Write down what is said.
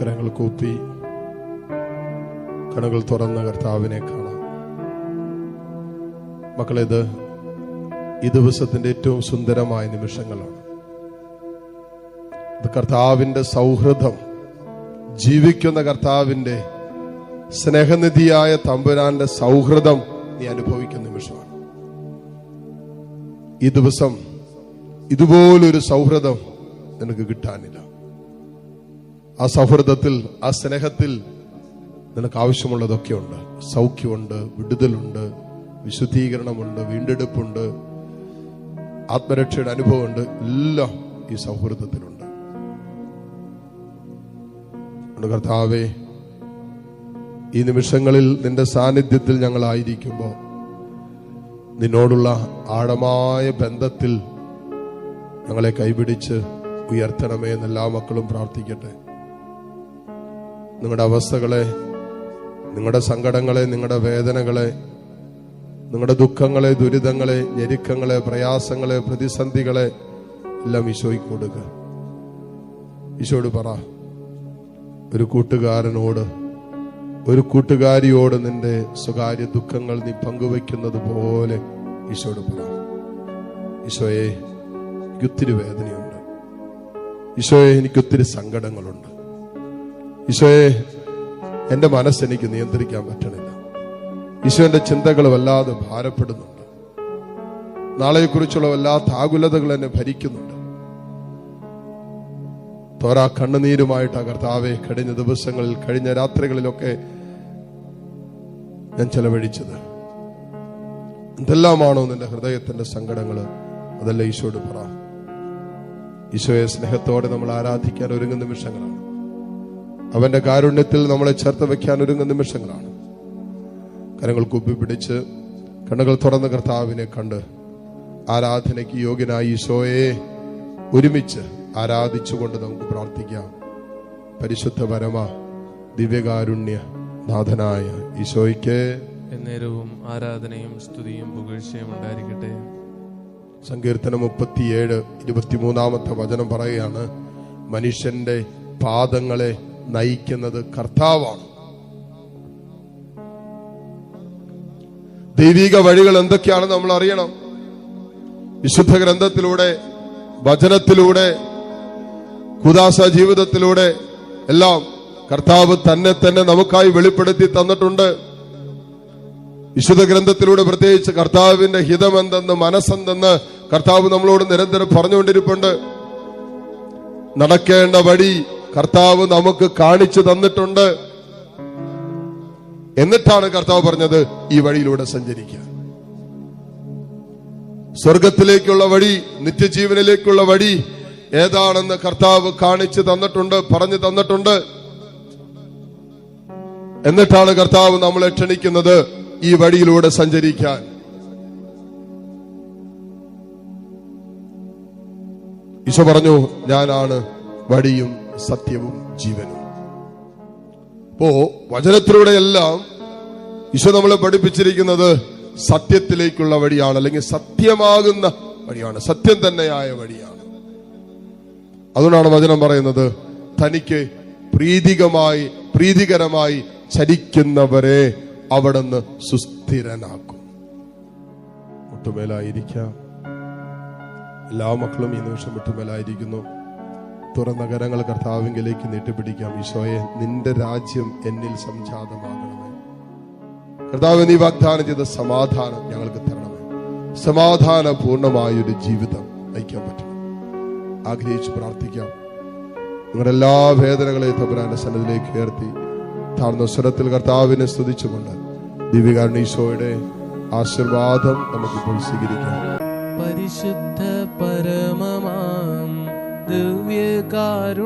കരങ്ങൾ കൂപ്പി കണുകൾ തുറന്ന കർത്താവിനെ കാണാം. മക്കളേത് ഈ ദിവസത്തിന്റെ ഏറ്റവും സുന്ദരമായ നിമിഷങ്ങളാണ്. കർത്താവിന്റെ സൗഹൃദം ജീവിക്കുന്ന കർത്താവിന്റെ സ്നേഹനിധിയായ തമ്പുരാന്റെ സൗഹൃദം നീ അനുഭവിക്കുന്ന നിമിഷമാണ്. ഈ ദിവസം ഇതുപോലൊരു സൗഹൃദം നിനക്ക് കിട്ടാനില്ല. ആ സൗഹൃദത്തിൽ ആ സ്നേഹത്തിൽ നിനക്ക് ആവശ്യമുള്ളതൊക്കെ ഉണ്ട് സൗഖ്യമുണ്ട് വിടുതലുണ്ട് വിശുദ്ധീകരണമുണ്ട് വീണ്ടെടുപ്പുണ്ട് ആത്മരക്ഷയുടെ അനുഭവമുണ്ട് എല്ലാം ഈ സൗഹൃദത്തിലുണ്ട്. അതുകൊണ്ട് കർത്താവേ ഈ നിമിഷങ്ങളിൽ നിന്റെ സാന്നിധ്യത്തിൽ ഞങ്ങളായിരിക്കുമ്പോൾ നിന്നോടുള്ള ആഴമായ ബന്ധത്തിൽ ഞങ്ങളെ കൈപിടിച്ച് ഉയർത്തണമേ എന്ന് എല്ലാ മക്കളും പ്രാർത്ഥിക്കട്ടെ. നിങ്ങളുടെ അവസ്ഥകളെ നിങ്ങളുടെ സങ്കടങ്ങളെ നിങ്ങളുടെ വേദനകളെ നിങ്ങളുടെ ദുഃഖങ്ങളെ ദുരിതങ്ങളെ ഞെരുക്കങ്ങളെ പ്രയാസങ്ങളെ പ്രതിസന്ധികളെ എല്ലാം ഈശോയ്ക്ക് കൊടുക്കുക ഈശോട് പറ ഒരു കൂട്ടുകാരനോട് ഒരു കൂട്ടുകാരിയോട് നിന്റെ സ്വകാര്യ ദുഃഖങ്ങൾ നീ പങ്കുവെക്കുന്നത് പോലെ ഈശോട് പറ. ഈശോയെ എനിക്കൊത്തിരി വേദനയുണ്ട്. ഈശോയെ എനിക്കൊത്തിരി സങ്കടങ്ങളുണ്ട്. ഈശോയെ എന്റെ മനസ്സെനിക്ക് നിയന്ത്രിക്കാൻ പറ്റണില്ല. ഈശോന്റെ ചിന്തകൾ വല്ലാതെ ഭാരപ്പെടുന്നുണ്ട്. നാളെക്കുറിച്ചുള്ള വല്ലാത്ത ആകുലതകൾ എന്നെ ഭരിക്കുന്നുണ്ട്. തോരാ കണ്ണുനീരുമായിട്ട് കർത്താവെ കഴിഞ്ഞ ദിവസങ്ങളിൽ കഴിഞ്ഞ രാത്രികളിലൊക്കെ ഞാൻ ചെലവഴിച്ചത്. എന്തെല്ലാമാണോ നിന്റെ ഹൃദയത്തിന്റെ സങ്കടങ്ങൾ അതല്ല ഈശോയോട് പറ. ഈശോയെ സ്നേഹത്തോടെ നമ്മൾ ആരാധിക്കാൻ ഒരുങ്ങുന്ന നിമിഷങ്ങളാണ്. അവന്റെ കാരുണ്യത്തിൽ നമ്മളെ ചേർത്ത് വെക്കാൻ ഒരുങ്ങുന്ന നിമിഷങ്ങളാണ്. കരങ്ങൾ കുപ്പി പിടിച്ച് കണ്ണുകൾ തുറന്ന കർത്താവിനെ കണ്ട് ആരാധനയ്ക്ക് യോഗ്യനായി ഈശോയെ ഒരുമിച്ച് ആരാധിച്ചുകൊണ്ട് നമുക്ക് പ്രാർത്ഥിക്കാം. പരിശുദ്ധ പരമ ദിവ്യകാരുണ്യ നാഥനായ ഈശോയ്ക്ക് എന്നേരവും ആരാധനയും സ്തുതിയും പുകഴ്ചയും ഉണ്ടായിരിക്കട്ടെ. സങ്കീർത്തനം മുപ്പത്തിയേഴ് ഇരുപത്തിമൂന്നാമത്തെ വചനം പറയുകയാണ് മനുഷ്യന്റെ പാദങ്ങളെ നയിക്കുന്നത് കർത്താവാണ്. ദൈവിക വഴികൾ എന്തൊക്കെയാണെന്ന് നമ്മൾ അറിയണം. വിശുദ്ധ ഗ്രന്ഥത്തിലൂടെ വചനത്തിലൂടെ കുദാസ ജീവിതത്തിലൂടെ എല്ലാം കർത്താവ് തന്നെ തന്നെ നമുക്കായി വെളിപ്പെടുത്തി തന്നിട്ടുണ്ട്. വിശുദ്ധ ഗ്രന്ഥത്തിലൂടെ പ്രത്യേകിച്ച് കർത്താവിന്റെ ഹിതമെന്തെന്ന് മനസ്സെന്തെന്ന് കർത്താവ് നമ്മളോട് നിരന്തരം പറഞ്ഞുകൊണ്ടിരിപ്പുണ്ട്. നടക്കേണ്ട വഴി കർത്താവ് നമുക്ക് കാണിച്ചു തന്നിട്ടുണ്ട്. എന്നിട്ടാണ് കർത്താവ് പറഞ്ഞത് ഈ വഴിയിലൂടെ സഞ്ചരിക്കുക. സ്വർഗത്തിലേക്കുള്ള വഴി നിത്യജീവനിലേക്കുള്ള വഴി ഏതാണെന്ന് കർത്താവ് കാണിച്ചു തന്നിട്ടുണ്ട് പറഞ്ഞു തന്നിട്ടുണ്ട്. എന്നിട്ടാണ് കർത്താവ് നമ്മളെ ക്ഷണിക്കുന്നത് ഈ വഴിയിലൂടെ സഞ്ചരിക്കാൻ. ഈശോ പറഞ്ഞു ഞാനാണ് വഴിയും സത്യവും ജീവനും. അപ്പോ വചനത്തിലൂടെയെല്ലാം ഈശോ നമ്മളെ പഠിപ്പിച്ചിരിക്കുന്നത് സത്യത്തിലേക്കുള്ള വഴിയാണ് അല്ലെങ്കിൽ സത്യമാകുന്ന വഴിയാണ് സത്യം തന്നെയായ വഴിയാണ്. അതുകൊണ്ടാണ് വചനം പറയുന്നത് തനിക്ക് പ്രീതികമായി പ്രീതികരമായി ചരിക്കുന്നവരെ അവിടുന്ന് സുസ്ഥിരനാക്കും. മുട്ടുമേലായിരിക്കാം. എല്ലാ മക്കളും ഈ നിമിഷം മുട്ടുമേലായിരിക്കുന്നു. തുറന്ന കരങ്ങൾ കർത്താവിങ്കിലേക്ക് നീട്ടിപ്പിടിക്കാം. ഈശോയെ നിന്റെ രാജ്യം എന്നിൽ സംജാതമാകണമേ. കർത്താവ് നീ വാഗ്ദാനം ചെയ്ത സമാധാനം ഞങ്ങൾക്ക് തരണമേ. സമാധാന പൂർണമായൊരു ജീവിതം നയിക്കാൻ പറ്റണം ആഗ്രഹിച്ച് പ്രാർത്ഥിക്കാം. നിങ്ങളുടെ എല്ലാ വേദനകളെയും തമ്പുരാന്റെ സന്നദ്ധിലേക്ക് ഉയർത്തി. താഴ്ന്ന സ്വരത്തിൽ കർത്താവിനെ സ്തുതിച്ചുകൊണ്ട് ദിവ്യകാരണ ഈശോയുടെ ആശീർവാദം നമുക്കിപ്പോൾ സ്വീകരിക്കാം. പരിശുദ്ധ പരമമാം ദിവ്യകാരുണ്യമേ